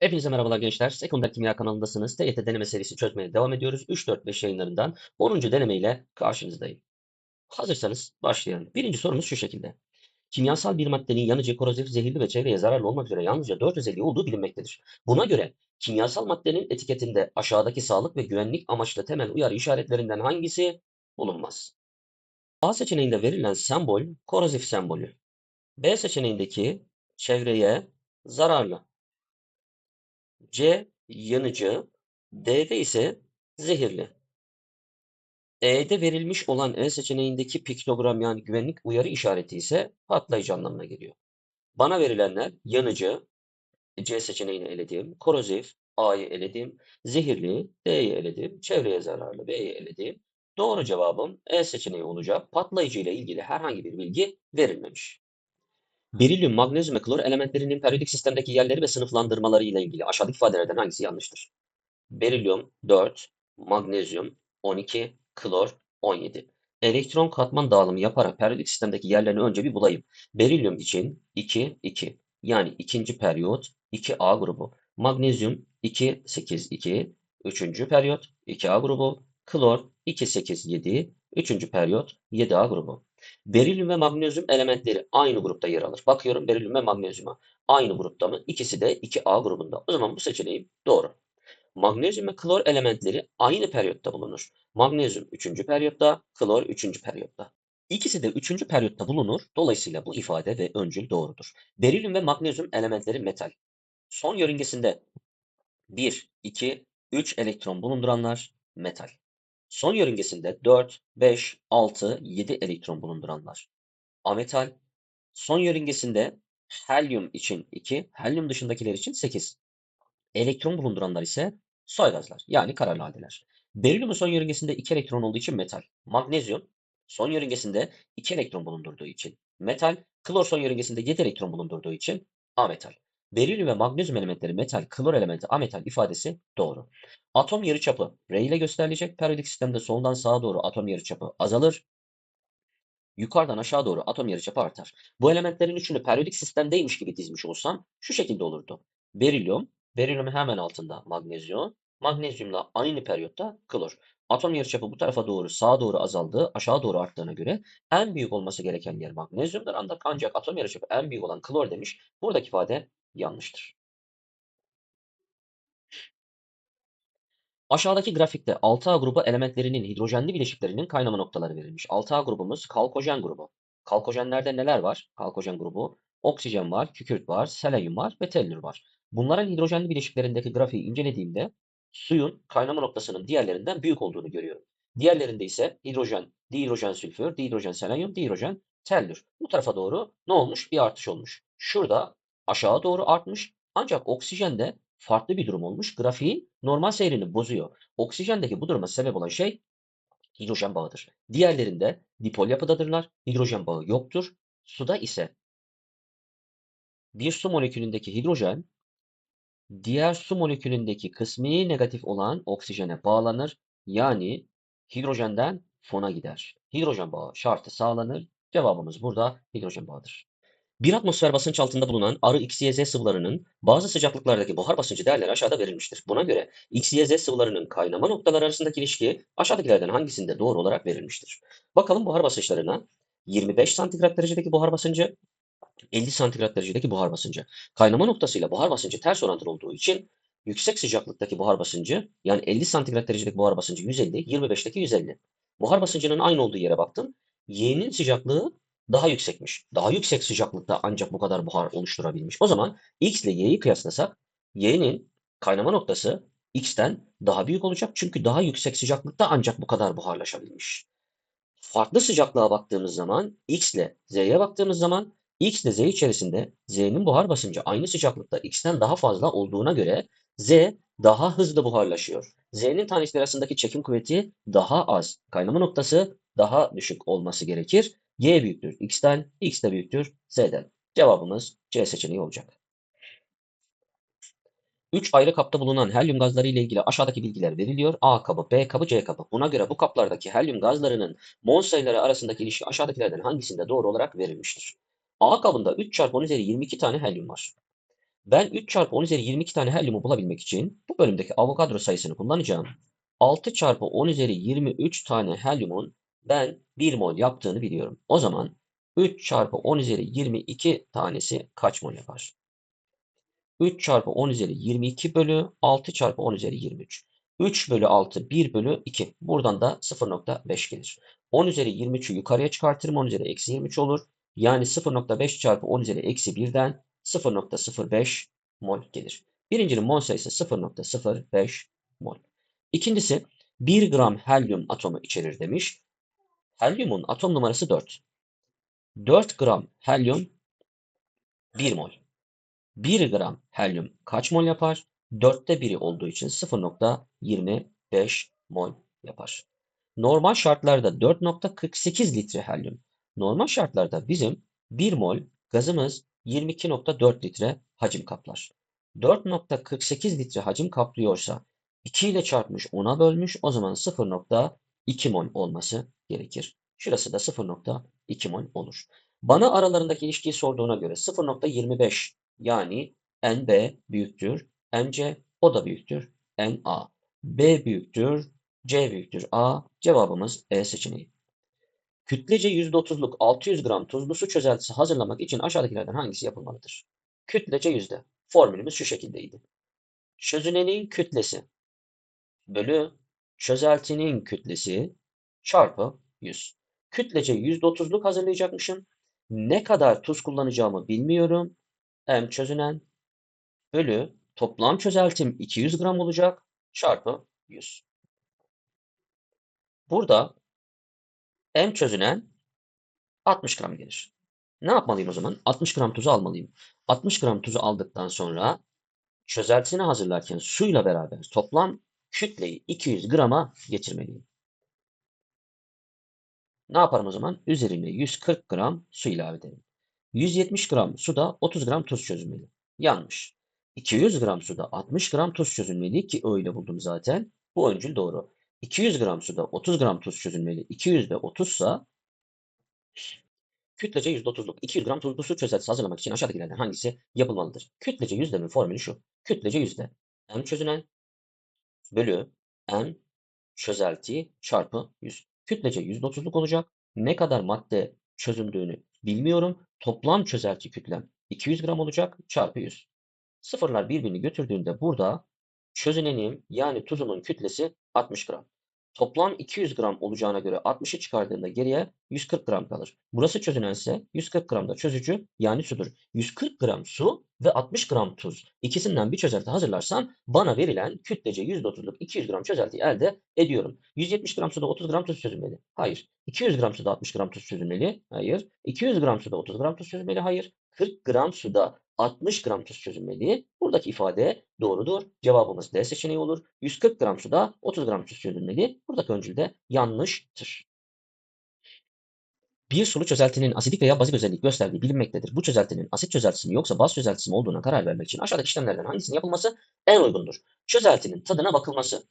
Hepinize merhabalar gençler. Sekonder Kimya kanalındasınız. TYT deneme serisi çözmeye devam ediyoruz. 3, 4, 5 yayınlarından 10. deneme ile karşınızdayım. Hazırsanız başlayalım. Birinci sorumuz şu şekilde. Kimyasal bir maddenin yanıcı, korozif, zehirli ve çevreye zararlı olmak üzere yalnızca 4 özelliği olduğu bilinmektedir. Buna göre kimyasal maddenin etiketinde aşağıdaki sağlık ve güvenlik amaçlı temel uyarı işaretlerinden hangisi bulunmaz? A seçeneğinde verilen sembol korozif sembolü. B seçeneğindeki çevreye zararlı. C yanıcı, D'de ise zehirli. E'de verilmiş olan E seçeneğindeki piktogram yani güvenlik uyarı işareti ise patlayıcı anlamına geliyor. Bana verilenler yanıcı, C seçeneğini eledim, korozif, A'yı eledim, zehirli, D'yi eledim, çevreye zararlı, B'yi eledim. Doğru cevabım E seçeneği olacak. Patlayıcı ile ilgili herhangi bir bilgi verilmemiş. Berilyum, magnezyum ve klor elementlerinin periyodik sistemdeki yerleri ve sınıflandırmaları ile ilgili aşağıdaki ifadelerden hangisi yanlıştır? Berilyum 4, magnezyum 12, klor 17. Elektron katman dağılımı yaparak periyodik sistemdeki yerlerini önce bir bulayım. Berilyum için 2, 2. Yani ikinci periyot 2A grubu. Magnezyum 2, 8, 2. Üçüncü periyot 2A grubu. Klor 2, 8, 7. Üçüncü periyot 7A grubu. Berilyum ve magnezyum elementleri aynı grupta yer alır. Bakıyorum berilyum ve magnezyuma. Aynı grupta mı? İkisi de 2A grubunda. O zaman bu seçeneğim doğru. Magnezyum ve klor elementleri aynı periyotta bulunur. Magnezyum 3. periyotta, klor 3. periyotta. İkisi de 3. periyotta bulunur. Dolayısıyla bu ifade ve öncül doğrudur. Berilyum ve magnezyum elementleri metal. Son yörüngesinde 1, 2, 3 elektron bulunduranlar metal. Son yörüngesinde 4, 5, 6, 7 elektron bulunduranlar ametal. Son yörüngesinde helyum için 2, helyum dışındakiler için 8. Elektron bulunduranlar ise soy gazlar yani kara ladeler. Berilyumun son yörüngesinde 2 elektron olduğu için metal. Magnezyum son yörüngesinde 2 elektron bulundurduğu için metal. Klor son yörüngesinde 7 elektron bulundurduğu için ametal. Berilyum ve magnezyum elementleri metal, klor elementi ametal ifadesi doğru. Atom yarıçapı R ile gösterilecek. Periyodik sistemde soldan sağa doğru atom yarıçapı azalır. Yukarıdan aşağı doğru atom yarıçapı artar. Bu elementlerin üçünü periyodik sistemdeymiş gibi dizmiş olsam şu şekilde olurdu. Berilyum, berilyumun hemen altında magnezyum, magnezyumla aynı periyotta klor. Atom yarıçapı bu tarafa doğru sağa doğru azaldığı, aşağı doğru arttığına göre en büyük olması gereken yer magnezyumdur. Ancak, atom yarıçapı en büyük olan klor demiş. Buradaki ifade yanlıştır. Aşağıdaki grafikte 6A grubu elementlerinin hidrojenli bileşiklerinin kaynama noktaları verilmiş. 6A grubumuz kalkojen grubu. Kalkojenlerde neler var? Kalkojen grubu oksijen var, kükürt var, selenyum var ve tellür var. Bunların hidrojenli bileşiklerindeki grafiği incelediğimde suyun kaynama noktasının diğerlerinden büyük olduğunu görüyorum. Diğerlerinde ise hidrojen, dihidrojen sülfür, dihidrojen selenyum, dihidrojen tellür. Bu tarafa doğru ne olmuş? Bir artış olmuş. Şurada aşağı doğru artmış ancak oksijende farklı bir durum olmuş. Grafiğin normal seyrini bozuyor. Oksijendeki bu duruma sebep olan şey hidrojen bağıdır. Diğerlerinde dipol yapıdadırlar. Hidrojen bağı yoktur. Suda ise bir su molekülündeki hidrojen diğer su molekülündeki kısmi negatif olan oksijene bağlanır. Yani hidrojenden fona gider. Hidrojen bağı şartı sağlanır. Cevabımız burada hidrojen bağıdır. Bir atmosfer basınç altında bulunan arı XYZ sıvılarının bazı sıcaklıklardaki buhar basıncı değerleri aşağıda verilmiştir. Buna göre XYZ sıvılarının kaynama noktaları arasındaki ilişki aşağıdakilerden hangisinde doğru olarak verilmiştir? Bakalım buhar basınçlarına. 25 santigrat derecedeki buhar basıncı, 50 santigrat derecedeki buhar basıncı. Kaynama noktasıyla buhar basıncı ters orantılı olduğu için yüksek sıcaklıktaki buhar basıncı yani 50 santigrat derecedeki buhar basıncı 150, 25'teki 150. Buhar basıncının aynı olduğu yere baktım. Y'nin sıcaklığı daha yüksekmiş. Daha yüksek sıcaklıkta ancak bu kadar buhar oluşturabilmiş. O zaman X ile Y'yi kıyaslasak Y'nin kaynama noktası X'ten daha büyük olacak. Çünkü daha yüksek sıcaklıkta ancak bu kadar buharlaşabilmiş. Farklı sıcaklığa baktığımız zaman X ile Z'ye baktığımız zaman X ile Z içerisinde Z'nin buhar basıncı aynı sıcaklıkta X'ten daha fazla olduğuna göre Z daha hızlı buharlaşıyor. Z'nin tanesi arasındaki çekim kuvveti daha az. Kaynama noktası daha düşük olması gerekir. Y büyüktür X'ten, X de büyüktür Z'den. Cevabımız C seçeneği olacak. 3 ayrı kapta bulunan helyum gazları ile ilgili aşağıdaki bilgiler veriliyor. A kabı, B kabı, C kabı. Buna göre bu kaplardaki helyum gazlarının mol sayıları arasındaki ilişki aşağıdakilerden hangisinde doğru olarak verilmiştir? A kabında 3 çarpı 10 üzeri 22 tane helyum var. Ben 3 çarpı 10 üzeri 22 tane helyumu bulabilmek için bu bölümdeki Avogadro sayısını kullanacağım. 6 çarpı 10 üzeri 23 tane helyumun ben 1 mol yaptığını biliyorum. O zaman 3 çarpı 10 üzeri 22 tanesi kaç mol yapar? 3 çarpı 10 üzeri 22 bölü 6 çarpı 10 üzeri 23. 3 bölü 6 1 bölü 2. Buradan da 0.5 gelir. 10 üzeri 23'ü yukarıya çıkartırım 10 üzeri eksi 23 olur. Yani 0.5 çarpı 10 üzeri eksi 1'den 0.05 mol gelir. Birincinin mol sayısı 0.05 mol. İkincisi 1 gram helyum atomu içerir demiş. Helyumun atom numarası 4. 4 gram helyum 1 mol. 1 gram helyum kaç mol yapar? 4'te biri olduğu için 0.25 mol yapar. Normal şartlarda 4.48 litre helyum. Normal şartlarda bizim 1 mol gazımız 22.4 litre hacim kaplar. 4.48 litre hacim kaplıyorsa 2 ile çarpmış 10'a bölmüş o zaman 0.2 mol olması gerekir. Şurası da 0.2 mol olur. Bana aralarındaki ilişkiyi sorduğuna göre 0.25 yani NB büyüktür MC o da büyüktür NA. B büyüktür C büyüktür A. Cevabımız E seçeneği. Kütlece %30'luk 600 gram tuzlu su çözeltisi hazırlamak için aşağıdakilerden hangisi yapılmalıdır? Kütlece yüzde. Formülümüz şu şekildeydi. Çözünenin kütlesi bölü çözeltinin kütlesi çarpı 100. Kütlece %30'luk hazırlayacakmışım. Ne kadar tuz kullanacağımı bilmiyorum. M çözünen bölü toplam çözeltim 200 gram olacak çarpı 100. Burada M çözünen 60 gram gelir. Ne yapmalıyım o zaman? 60 gram tuzu almalıyım. 60 gram tuzu aldıktan sonra çözeltisini hazırlarken suyla beraber toplam kütleyi 200 grama getirmeliyim. Ne yaparım o zaman? Üzerine 140 gram su ilave ederim. 170 gram suda 30 gram tuz çözülmeli. Yanlış. 200 gram suda 60 gram tuz çözülmeli ki öyle buldum zaten. Bu öncül doğru. 200 gram suda 30 gram tuz çözülmeli. 200 de 30 sa kütlece %30'luk 200 gram tuzlu su çözeltisi hazırlamak için aşağıdakilerden hangisi yapılmalıdır? Kütlece yüzdemin formülü şu. Kütlece yüzde. M çözünen bölü M çözelti çarpı 100. Kütlece %30'luk olacak. Ne kadar madde çözüldüğünü bilmiyorum. Toplam çözelti kütlem 200 gram olacak çarpı 100. Sıfırlar birbirini götürdüğünde burada çözünenin yani tuzumun kütlesi 60 gram. Toplam 200 gram olacağına göre 60'ı çıkardığında geriye 140 gram kalır. Burası çözünense 140 gram da çözücü yani sudur. 140 gram su ve 60 gram tuz. İkisinden bir çözelti hazırlarsam bana verilen kütlece %30'luk 200 gram çözeltiyi elde ediyorum. 170 gram suda 30 gram tuz çözülmeli. Hayır. 200 gram suda 60 gram tuz çözülmeli. Hayır. 200 gram suda 30 gram tuz çözülmeli. Hayır. 40 gram suda 60 gram tuz çözülmeli. Buradaki ifade doğrudur. Cevabımız D seçeneği olur. 140 gram suda 30 gram tuz çözülmeli. Buradaki öncül de yanlıştır. Bir sulu çözeltinin asidik veya bazik özellik gösterdiği bilinmektedir. Bu çözeltinin asit çözeltisi mi yoksa baz çözeltisi mi olduğuna karar vermek için aşağıdaki işlemlerden hangisinin yapılması en uygundur? Çözeltinin tadına bakılması.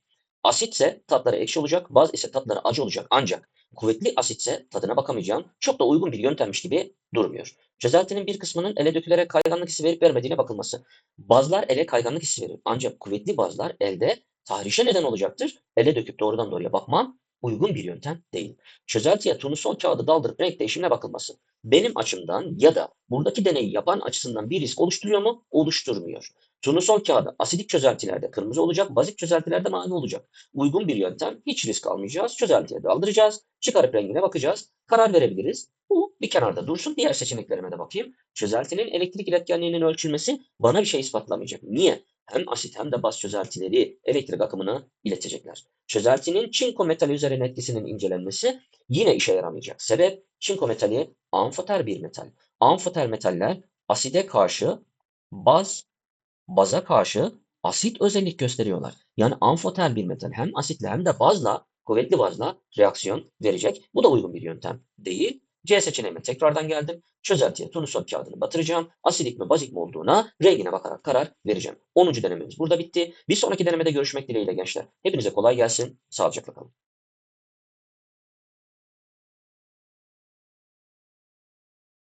Asitse tatları ekşi olacak, baz ise tatları acı olacak. Ancak kuvvetli asitse tadına bakamayacağım. Çok da uygun bir yöntemmiş gibi durmuyor. Çözeltinin bir kısmının ele dökülerek kayganlık hissi verip vermediğine bakılması. Bazlar ele kayganlık hissi verir. Ancak kuvvetli bazlar elde tahrişe neden olacaktır. Ele döküp doğrudan doğruya bakmam uygun bir yöntem değil. Çözeltiye turnusol kağıdı daldırıp renk değişimine bakılması. Benim açımdan ya da buradaki deneyi yapan açısından bir risk oluşturuyor mu? Oluşturmuyor. Turnusol kağıdı asidik çözeltilerde kırmızı olacak, bazik çözeltilerde mavi olacak. Uygun bir yöntem. Hiç risk almayacağız. Çözeltiye daldıracağız. Çıkarıp rengine bakacağız. Karar verebiliriz. Bu bir kenarda dursun. Diğer seçeneklerime de bakayım. Çözeltinin elektrik iletkenliğinin ölçülmesi bana bir şey ispatlamayacak. Niye? Hem asit hem de baz çözeltileri elektrik akımını iletecekler. Çözeltinin çinko metali üzerine etkisinin incelenmesi yine işe yaramayacak. Sebep çinko metali amfoter bir metal. Amfoter metaller aside karşı baz baza karşı asit özellik gösteriyorlar. Yani amfoter bir metal hem asitle hem de bazla kuvvetli bazla reaksiyon verecek. Bu da uygun bir yöntem değil. C seçeneğime tekrardan geldim. Çözeltiye turnusol kağıdını batıracağım. Asidik mi bazik mi olduğuna rengine bakarak karar vereceğim. 10. denememiz burada bitti. Bir sonraki denemede görüşmek dileğiyle gençler. Hepinize kolay gelsin. Sağlıcakla kalın.